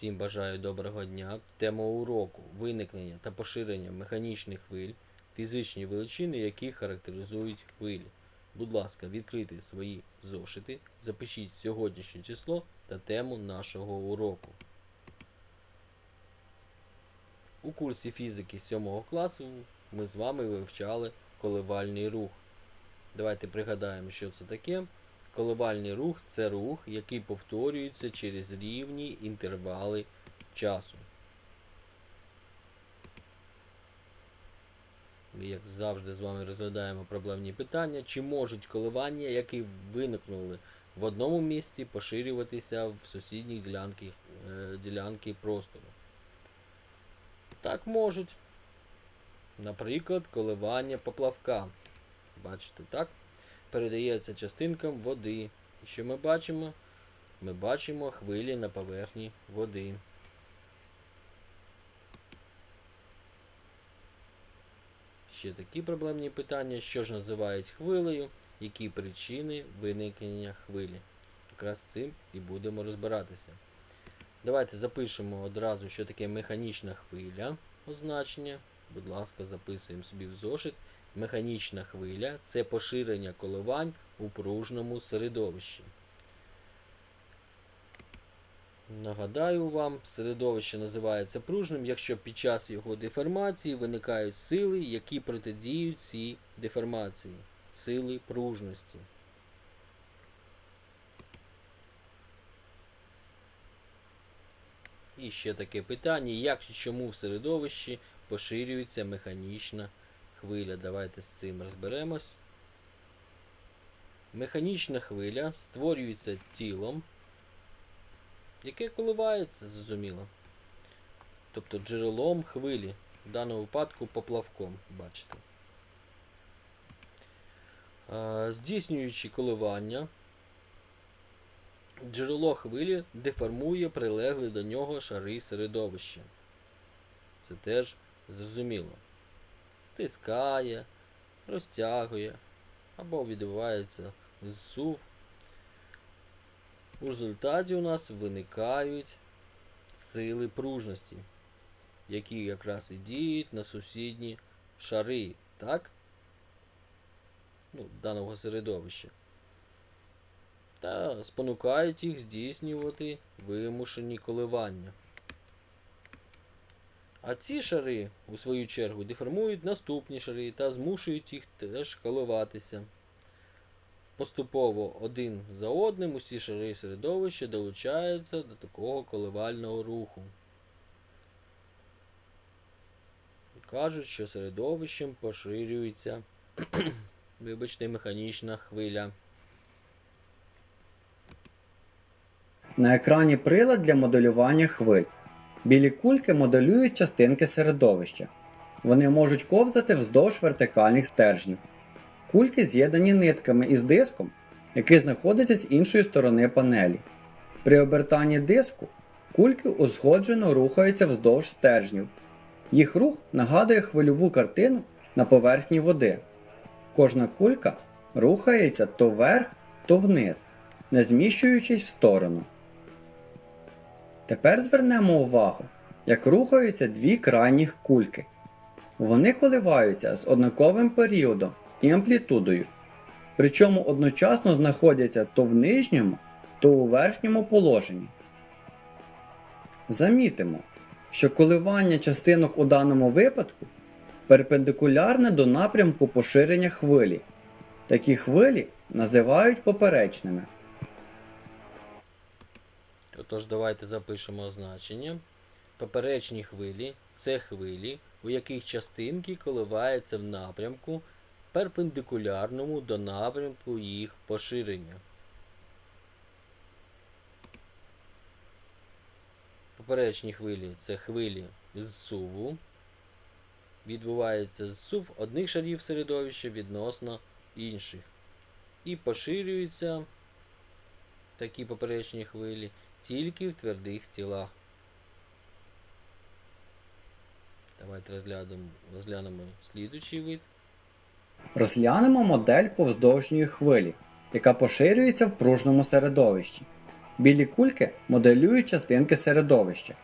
Всім бажаю доброго дня. Тема уроку виникнення та поширення механічних хвиль, фізичні величини, які характеризують хвилі. Будь ласка, відкрийте свої зошити, запишіть сьогоднішнє число та тему нашого уроку. У курсі фізики 7 класу ми з вами вивчали коливальний рух. Давайте пригадаємо, що це таке. Коливальний рух це рух, який повторюється через рівні інтервали часу. Ми, як завжди, з вами розглядаємо проблемні питання. Чи можуть коливання, які виникнули в одному місці, поширюватися в сусідні ділянки, е, ділянки простору? Так можуть. Наприклад, коливання поплавка. Бачите, так? Передається частинкам води. І що ми бачимо? Ми бачимо хвилі на поверхні води. Ще такі проблемні питання, що ж називають хвилею, які причини виникнення хвилі. Якраз цим і будемо розбиратися. Давайте запишемо одразу, що таке механічна хвиля означення. Будь ласка, записуємо собі в зошит. Механічна хвиля це поширення коливань у пружному середовищі. Нагадаю вам, середовище називається пружним, якщо під час його деформації виникають сили, які протидіють цій деформації. Сили пружності. І ще таке питання, як і чому в середовищі поширюється механічна хвиля. Давайте з цим розберемось. Механічна хвиля створюється тілом, яке коливається, зрозуміло. Тобто джерелом хвилі, в даному випадку поплавком, бачите. Здійснюючи коливання, джерело хвилі деформує прилегли до нього шари середовища. Це теж зрозуміло стискає, розтягує або відбувається зсув. У результаті у нас виникають сили пружності, які якраз і діють на сусідні шари, так? Ну, даного середовища. Та спонукають їх здійснювати вимушені коливання. А ці шари, у свою чергу, деформують наступні шари та змушують їх теж коливатися. Поступово один за одним усі шари середовища долучаються до такого коливального руху. Кажуть, що середовищем поширюється вибачте, механічна хвиля. На екрані прилад для моделювання хвиль. Білі кульки моделюють частинки середовища. Вони можуть ковзати вздовж вертикальних стержнів. Кульки з'єднані нитками із диском, який знаходиться з іншої сторони панелі. При обертанні диску кульки узгоджено рухаються вздовж стержнів. Їх рух нагадує хвильову картину на поверхні води. Кожна кулька рухається то вверх, то вниз, не зміщуючись в сторону. Тепер звернемо увагу, як рухаються дві крайніх кульки. Вони коливаються з однаковим періодом і амплітудою, причому одночасно знаходяться то в нижньому, то у верхньому положенні. Замітимо, що коливання частинок у даному випадку перпендикулярне до напрямку поширення хвилі. Такі хвилі називають поперечними. Отож, давайте запишемо означення. Поперечні хвилі це хвилі, у яких частинки коливаються в напрямку, перпендикулярному до напрямку їх поширення. Поперечні хвилі це хвилі зсуву. Відбувається зсув одних шарів середовища відносно інших. І поширюються такі поперечні хвилі тільки в твердих тілах. Давайте розглянемо, розглянемо слідучий вид. Розглянемо модель повздовжньої хвилі, яка поширюється в пружному середовищі. Білі кульки моделюють частинки середовища.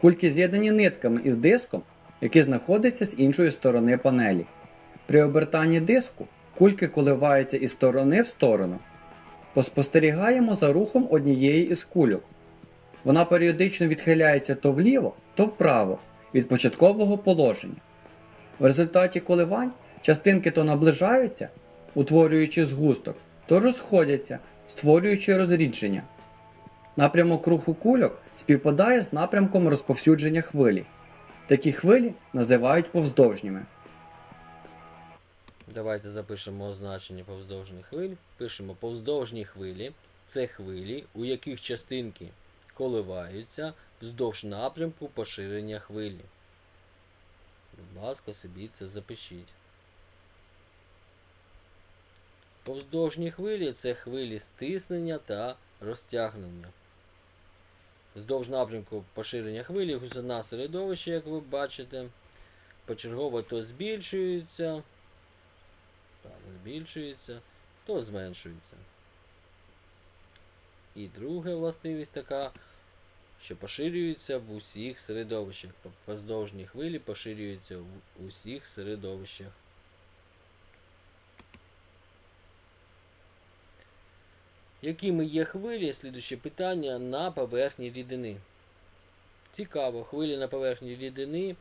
Кульки з'єднані нитками із диском, який знаходиться з іншої сторони панелі. При обертанні диску кульки коливаються із сторони в сторону. Поспостерігаємо за рухом однієї із кульок. Вона періодично відхиляється то вліво, то вправо від початкового положення. В результаті коливань частинки то наближаються, утворюючи згусток, то розходяться, створюючи розрідження. Напрямок руху кульок співпадає з напрямком розповсюдження хвилі. Такі хвилі називають повздовжніми. Давайте запишемо означення повздовжних хвиль. Пишемо повздовжні хвилі. Це хвилі, у яких частинки коливаються вздовж напрямку поширення хвилі. Будь ласка, собі це запишіть. Повздовжні хвилі це хвилі стиснення та розтягнення. Вздовж напрямку поширення хвилі гусина середовища, як ви бачите, почергово то збільшується, так, збільшується, то зменшується. І друга властивість така, що поширюється в усіх середовищах. По- Поздовжні хвилі поширюються в усіх середовищах. Якими є хвилі? Слідуюче питання на поверхні рідини. Цікаво, хвилі на поверхні рідини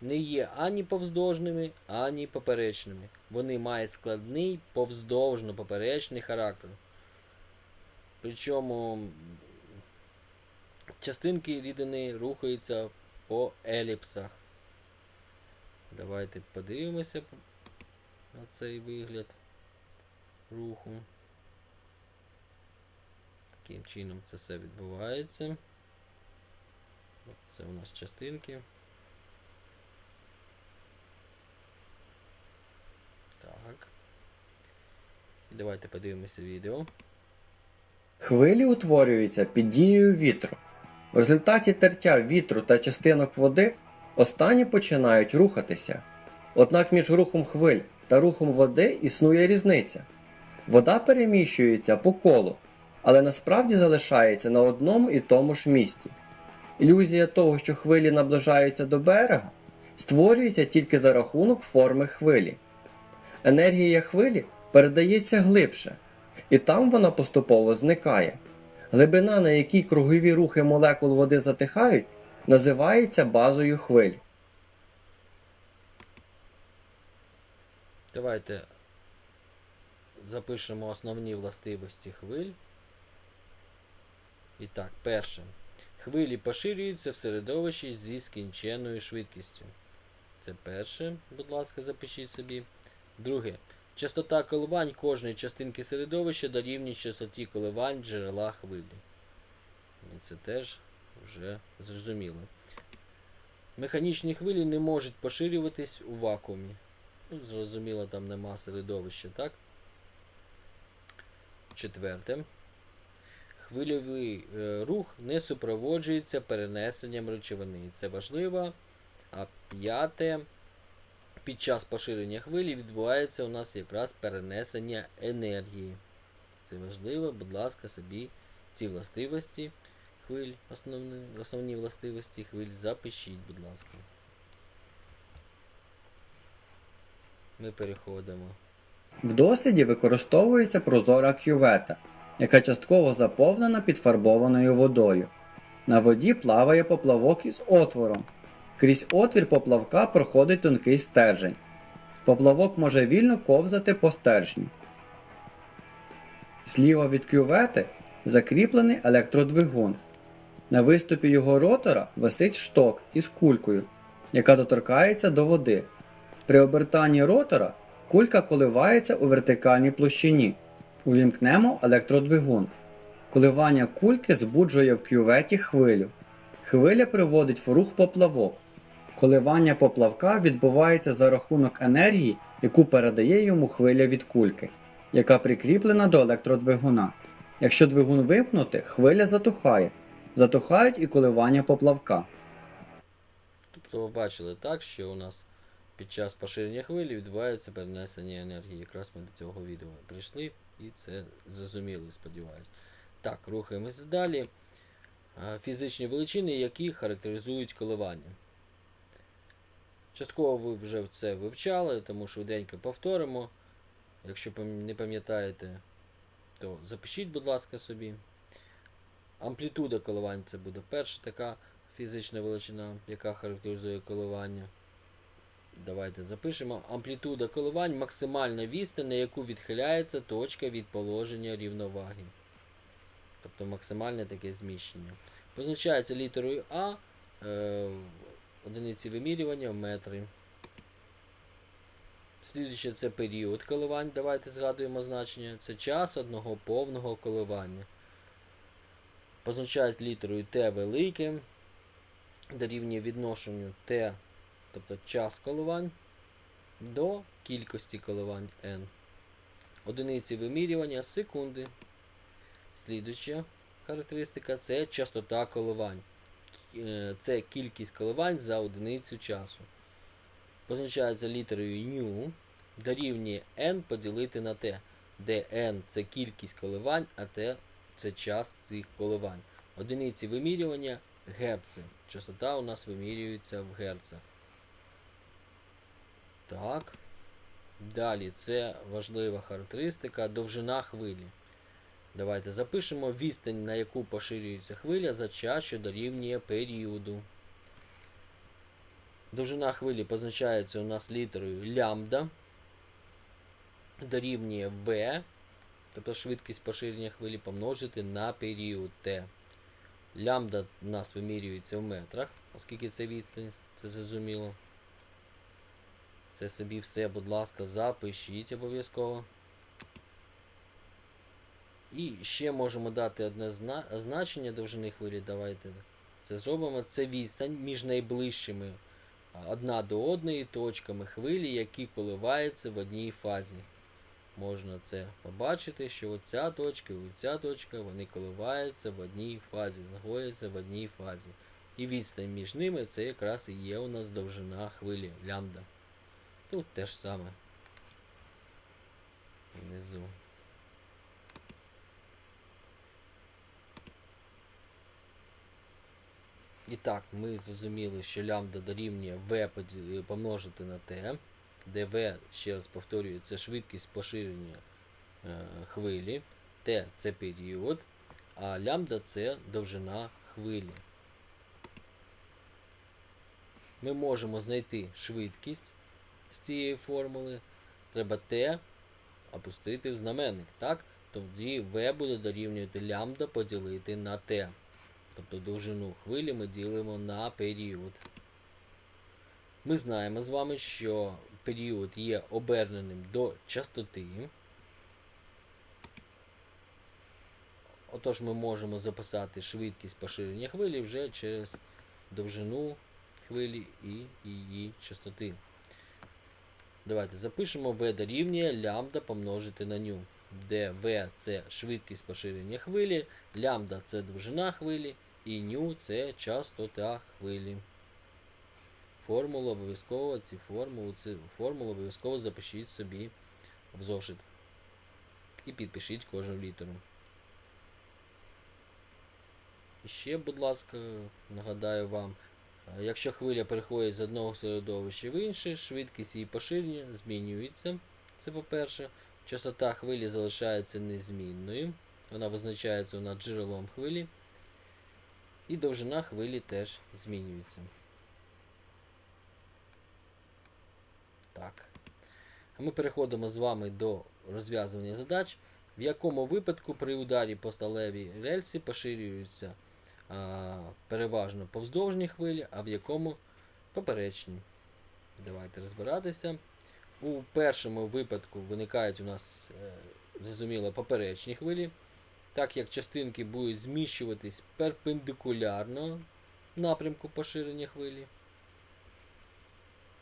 не є ані повздовжними, ані поперечними. Вони мають складний повздовжно-поперечний характер. Причому частинки рідини рухаються по еліпсах. Давайте подивимося на цей вигляд руху. Таким чином це все відбувається. Це у нас частинки. Так. І давайте подивимося відео. Хвилі утворюються під дією вітру. В результаті тертя вітру та частинок води останні починають рухатися. Однак між рухом хвиль та рухом води існує різниця. Вода переміщується по колу, але насправді залишається на одному і тому ж місці. Ілюзія того, що хвилі наближаються до берега, створюється тільки за рахунок форми хвилі. Енергія хвилі передається глибше, і там вона поступово зникає. Глибина, на якій кругові рухи молекул води затихають, називається базою хвиль. Давайте запишемо основні властивості хвиль. І так, перше. Хвилі поширюються в середовищі зі скінченною швидкістю. Це перше, будь ласка, запишіть собі. Друге. Частота коливань кожної частинки середовища дорівнює частоті коливань джерела хвилі. І це теж вже зрозуміло. Механічні хвилі не можуть поширюватись у вакуумі. Ну, зрозуміло, там нема середовища, так? Четверте. Хвильовий е, рух не супроводжується перенесенням речовини. Це важливо. А п'яте. Під час поширення хвилі відбувається у нас якраз перенесення енергії. Це важливо, будь ласка, собі ці властивості хвиль, основні, основні властивості хвиль запишіть, будь ласка. Ми переходимо. В досліді використовується прозора кювета, яка частково заповнена підфарбованою водою. На воді плаває поплавок із отвором. Крізь отвір поплавка проходить тонкий стержень. Поплавок може вільно ковзати по стержню. Зліва від кювети закріплений електродвигун. На виступі його ротора висить шток із кулькою, яка доторкається до води. При обертанні ротора кулька коливається у вертикальній площині. Увімкнемо електродвигун. Коливання кульки збуджує в кюветі хвилю. Хвиля приводить в рух поплавок. Коливання поплавка відбувається за рахунок енергії, яку передає йому хвиля від кульки, яка прикріплена до електродвигуна. Якщо двигун вимкнути, хвиля затухає. Затухають і коливання поплавка. Тобто ви бачили так, що у нас під час поширення хвилі відбувається перенесення енергії. Якраз ми до цього відео прийшли і це зрозуміли, сподіваюсь. Так, рухаємося далі. Е, Фізичні величини, які характеризують коливання. Частково ви вже це вивчали, тому швиденько повторимо. Якщо не пам'ятаєте, то запишіть, будь ласка, собі. Амплітуда коливань це буде перша така фізична величина, яка характеризує коливання. Давайте запишемо. Амплітуда коливань максимальна відстань, на яку відхиляється точка від положення рівноваги. Тобто максимальне таке зміщення. Позначається літерою А е, одиниці вимірювання в метри. Слідуюче це період коливань. Давайте згадуємо значення. Це час одного повного коливання. Позначають літерою Т велике, дорівнює відношенню Т, тобто час коливань, до кількості коливань n. Одиниці вимірювання секунди. Слідуюча характеристика це частота коливань. Е, Це кількість коливань за одиницю часу. Позначається літерою ню, дорівнює n поділити на t, де n це кількість коливань, а t це час цих коливань. Одиниці вимірювання герци. Частота у нас вимірюється в герцах. Так. Далі це важлива характеристика довжина хвилі. Давайте запишемо відстань, на яку поширюється хвиля за час, що дорівнює періоду. Довжина хвилі позначається у нас літерою лямбда. Дорівнює v, тобто швидкість поширення хвилі помножити на період t. Лямбда у нас вимірюється в метрах, оскільки це відстань, це зрозуміло. Це собі все, будь ласка, запишіть обов'язково. І ще можемо дати одне значення довжини хвилі. Давайте це зробимо. Це відстань між найближчими одна до одної точками хвилі, які коливаються в одній фазі. Можна це побачити, що оця точка і оця точка вони коливаються в одній фазі, знаходяться в одній фазі. І відстань між ними це якраз і є у нас довжина хвилі лямбда. Тут те ж саме. Внизу. І так, ми зрозуміли, що лямбда дорівнює v помножити на t, де v, ще раз повторюю, це швидкість поширення е, хвилі, t це період, а лямбда це довжина хвилі. Ми можемо знайти швидкість з цієї формули. Треба t опустити в знаменник. Так? Тоді v буде дорівнювати лямбда поділити на t. Тобто довжину хвилі ми ділимо на період. Ми знаємо з вами, що період є оберненим до частоти. Отож ми можемо записати швидкість поширення хвилі вже через довжину хвилі і її частоти. Давайте запишемо v дорівнює лямбда помножити на ню, де v це швидкість поширення хвилі, лямбда це довжина хвилі, і ню це частота хвилі. Формулу обов'язково, ці формулу, ці формулу обов'язково запишіть собі в зошит. І підпишіть кожну літеру. І ще, будь ласка, нагадаю вам, якщо хвиля переходить з одного середовища в інше, швидкість її поширення змінюється. Це по-перше. Частота хвилі залишається незмінною. Вона визначається над джерелом хвилі. І довжина хвилі теж змінюється. Так. Ми переходимо з вами до розв'язування задач, в якому випадку при ударі по сталевій рельсі поширюються а, переважно повздовжні хвилі, а в якому поперечні. Давайте розбиратися. У першому випадку виникають у нас, е, зрозуміло, поперечні хвилі так як частинки будуть зміщуватись перпендикулярно напрямку поширення хвилі.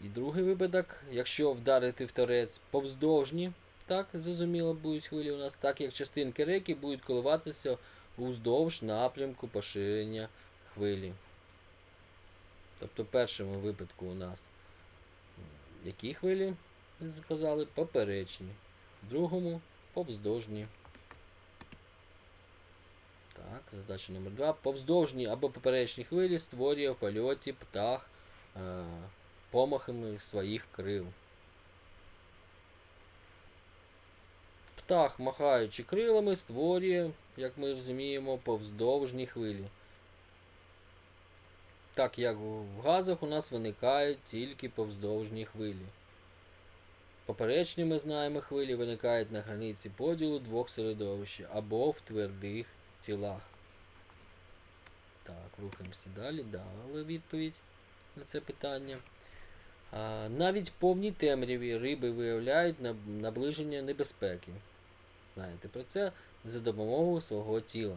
І другий випадок, якщо вдарити в торець повздовжні, так, зрозуміло, будуть хвилі у нас, так як частинки реки будуть коливатися уздовж напрямку поширення хвилі. Тобто в першому випадку у нас які хвилі, сказали, поперечні, в другому повздовжні. Так, задача номер 2. Повздовжні або поперечні хвилі створює в польоті птах е, помахами своїх крил. Птах, махаючи крилами, створює, як ми розуміємо, повздовжні хвилі. Так як в газах у нас виникають тільки повздовжні хвилі. Поперечні ми знаємо хвилі виникають на границі поділу двох середовищ або в твердих тілах. Так, рухаємося далі. Дали відповідь на це питання. А, навіть повній темряві риби виявляють наб- наближення небезпеки. Знаєте про це за допомогою свого тіла.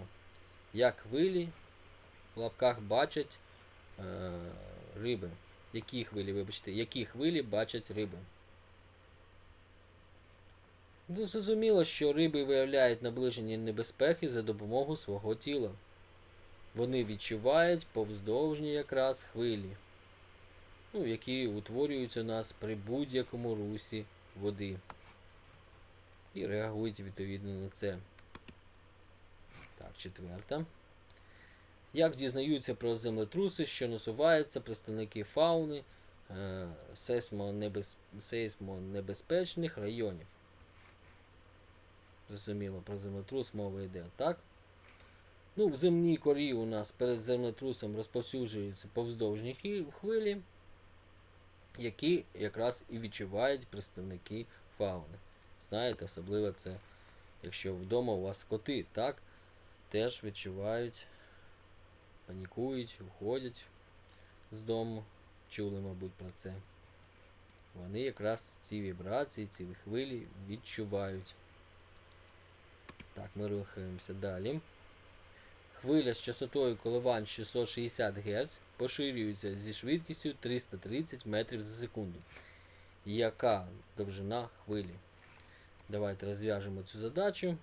Як хвилі в лапках бачать е, риби. Які хвилі, вибачте, які хвилі бачать риби. Ну, зрозуміло, що риби виявляють наближення небезпеки за допомогою свого тіла. Вони відчувають повздовжні якраз хвилі, ну, які утворюються у нас при будь-якому русі води. І реагують відповідно на це. Так, четверта. Як дізнаються про землетруси, що насуваються представники фауни е, сейсмонебез... сейсмонебезпечних районів? Зрозуміло, про землетрус мова йде, так? Ну, в земній корі у нас перед землетрусом розповсюджуються повздовжні хвилі, які якраз і відчувають представники фауни. Знаєте, особливо це, якщо вдома у вас коти, так? Теж відчувають, панікують, уходять з дому. Чули, мабуть, про це. Вони якраз ці вібрації, ці хвилі відчувають. Так, ми рухаємося далі. Хвиля з частотою коливань 660 Гц поширюється зі швидкістю 330 метрів за секунду. Яка довжина хвилі? Давайте розв'яжемо цю задачу.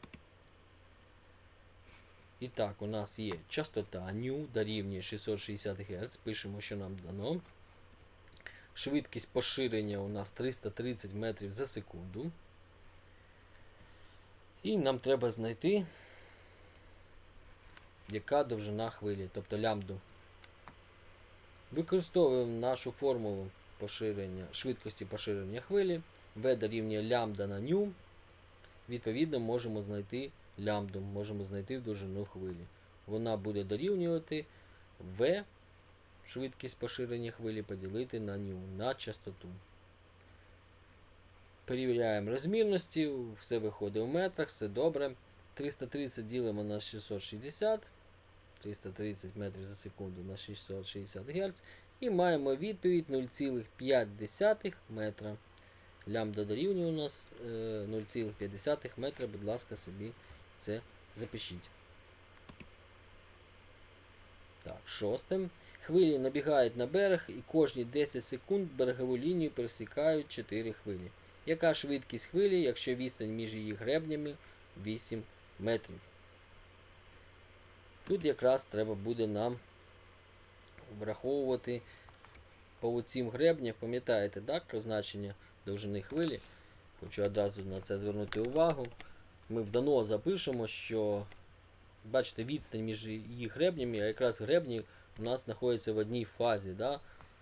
І так, у нас є частота ню дорівнює 660 Гц. Пишемо, що нам дано. Швидкість поширення у нас 330 метрів за секунду. І нам треба знайти, яка довжина хвилі, тобто лямбду. Використовуємо нашу формулу поширення, швидкості поширення хвилі. V дорівнює лямбда на ню. Відповідно, можемо знайти лямбду, можемо знайти довжину хвилі. Вона буде дорівнювати V, швидкість поширення хвилі, поділити на ню, на частоту. Перевіряємо розмірності, все виходить у метрах, все добре. 330 ділимо на 660, 330 метрів за секунду на 660 Гц. І маємо відповідь 0,5 метра. Лямбда дорівнює у нас е, 0,5 метра, будь ласка, собі це запишіть. Так, шосте. Хвилі набігають на берег і кожні 10 секунд берегову лінію пересікають 4 хвилі. Яка швидкість хвилі, якщо відстань між її гребнями 8 метрів? Тут якраз треба буде нам враховувати по цим гребнях, пам'ятаєте, так, про значення довжини хвилі. Хочу одразу на це звернути увагу. Ми в дано запишемо, що бачите, відстань між її гребнями, а якраз гребні у нас знаходяться в одній фазі. Да?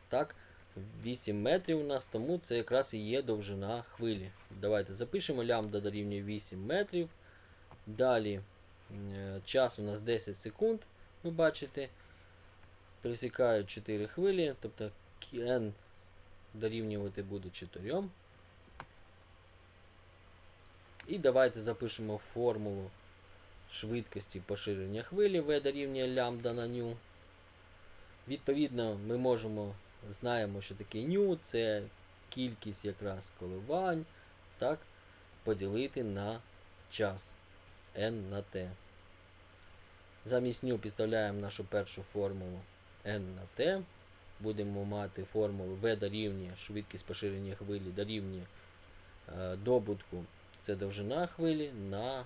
Так, 8 метрів у нас, тому це якраз і є довжина хвилі. Давайте запишемо лямбда дорівнює 8 метрів. Далі е, час у нас 10 секунд, ви бачите. Пересікають 4 хвилі, тобто n дорівнювати буде 4. І давайте запишемо формулу швидкості поширення хвилі V дорівнює лямбда на ню. Відповідно, ми можемо, знаємо, що таке ню, це кількість якраз коливань, так, поділити на час n на t. Замість ню підставляємо нашу першу формулу n на t. Будемо мати формулу V дорівнює швидкість поширення хвилі дорівнює е, добутку це довжина хвилі на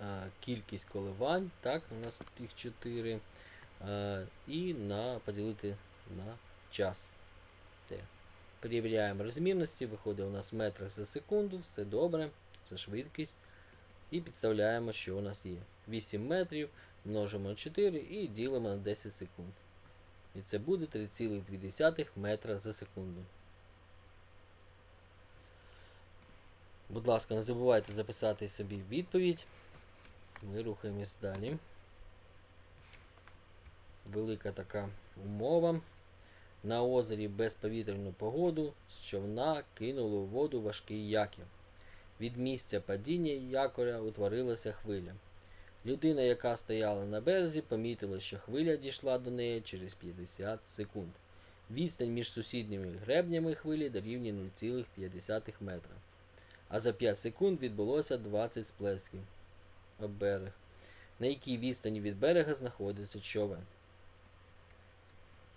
е, кількість коливань. Так, у нас їх 4. Е, і на поділити на час. Т. Перевіряємо розмірності, виходить у нас в метрах за секунду, все добре, це швидкість. І підставляємо, що у нас є. 8 метрів множимо на 4 і ділимо на 10 секунд. І це буде 3,2 метра за секунду. Будь ласка, не забувайте записати собі відповідь. Ми рухаємось далі. Велика така умова. На озері безповітряну погоду з човна кинуло у воду важкий якір. Від місця падіння якоря утворилася хвиля. Людина, яка стояла на березі, помітила, що хвиля дійшла до неї через 50 секунд. Відстань між сусідніми гребнями хвилі дорівнює 0,5 метра. А за 5 секунд відбулося 20 сплесків об берег. На якій відстані від берега знаходиться човен.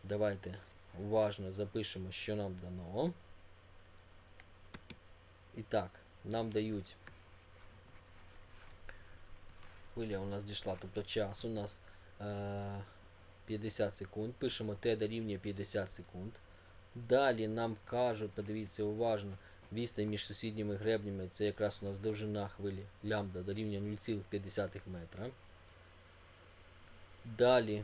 Давайте уважно запишемо, що нам дано. І так, нам дають. Хвиля у нас дійшла, тобто час у нас е, 50 секунд. Пишемо Т дорівнює 50 секунд. Далі нам кажуть, подивіться уважно, відстань між сусідніми гребнями, це якраз у нас довжина хвилі лямбда дорівнює 0,5 метра. Далі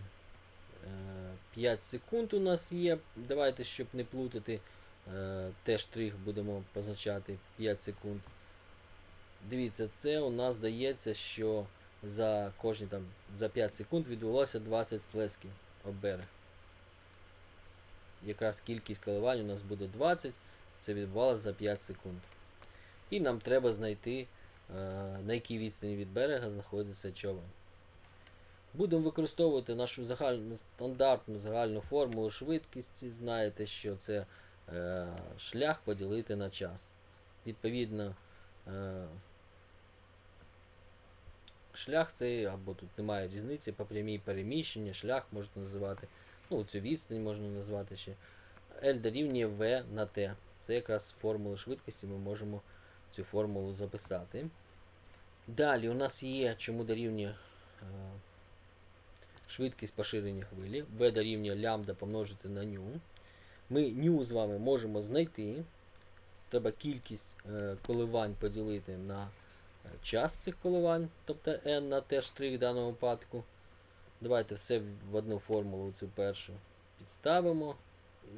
5 секунд у нас є. Давайте, щоб не плутати, е, Т-штрих будемо позначати 5 секунд. Дивіться, це у нас здається, що за кожні там за 5 секунд відбулося 20 сплесків об берег. Якраз кількість коливань у нас буде 20, це відбувалося за 5 секунд. І нам треба знайти, е, на якій відстані від берега знаходиться човен. Будемо використовувати нашу загальну стандартну загальну формулу швидкості. Знаєте, що це е, шлях поділити на час. Відповідно, е, шлях це, або тут немає різниці, по прямій переміщення, шлях можна називати. Ну, цю відстань можна назвати ще. L дорівнює V на T. Це якраз формула швидкості, ми можемо цю формулу записати. Далі у нас є, чому дорівнює е, швидкість поширення хвилі. V дорівнює лямбда помножити на ню. Ми ню з вами можемо знайти. Треба кількість е, коливань поділити на е, час цих коливань, тобто n на t в даному випадку. Давайте все в одну формулу цю першу підставимо.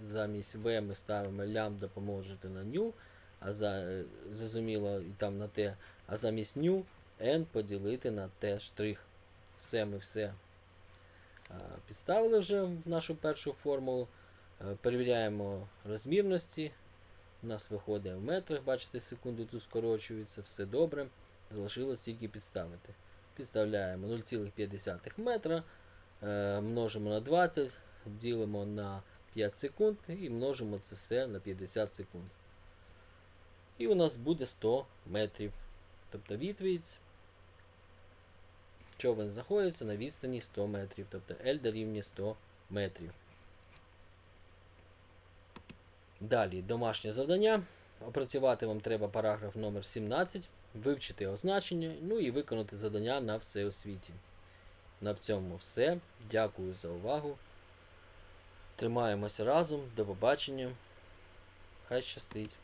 Замість v ми ставимо лямбда помножити на ню, а за, е, зрозуміло і там на t, а замість ню n поділити на t штрих. Все ми все підставили вже в нашу першу формулу. Е, Перевіряємо розмірності. У нас виходить в метрах, бачите, секунду тут скорочується, все добре. Залишилось тільки підставити. Підставляємо 0,5 метра, е, множимо на 20, ділимо на 5 секунд і множимо це все на 50 секунд. І у нас буде 100 метрів. Тобто відповідь. Човен знаходиться на відстані 100 метрів. Тобто L дорівнює 100 метрів. Далі домашнє завдання. Опрацювати вам треба параграф номер 17, вивчити означення, ну і виконати завдання на все у світі. На цьому все. Дякую за увагу. Тримаємося разом. До побачення. Хай щастить!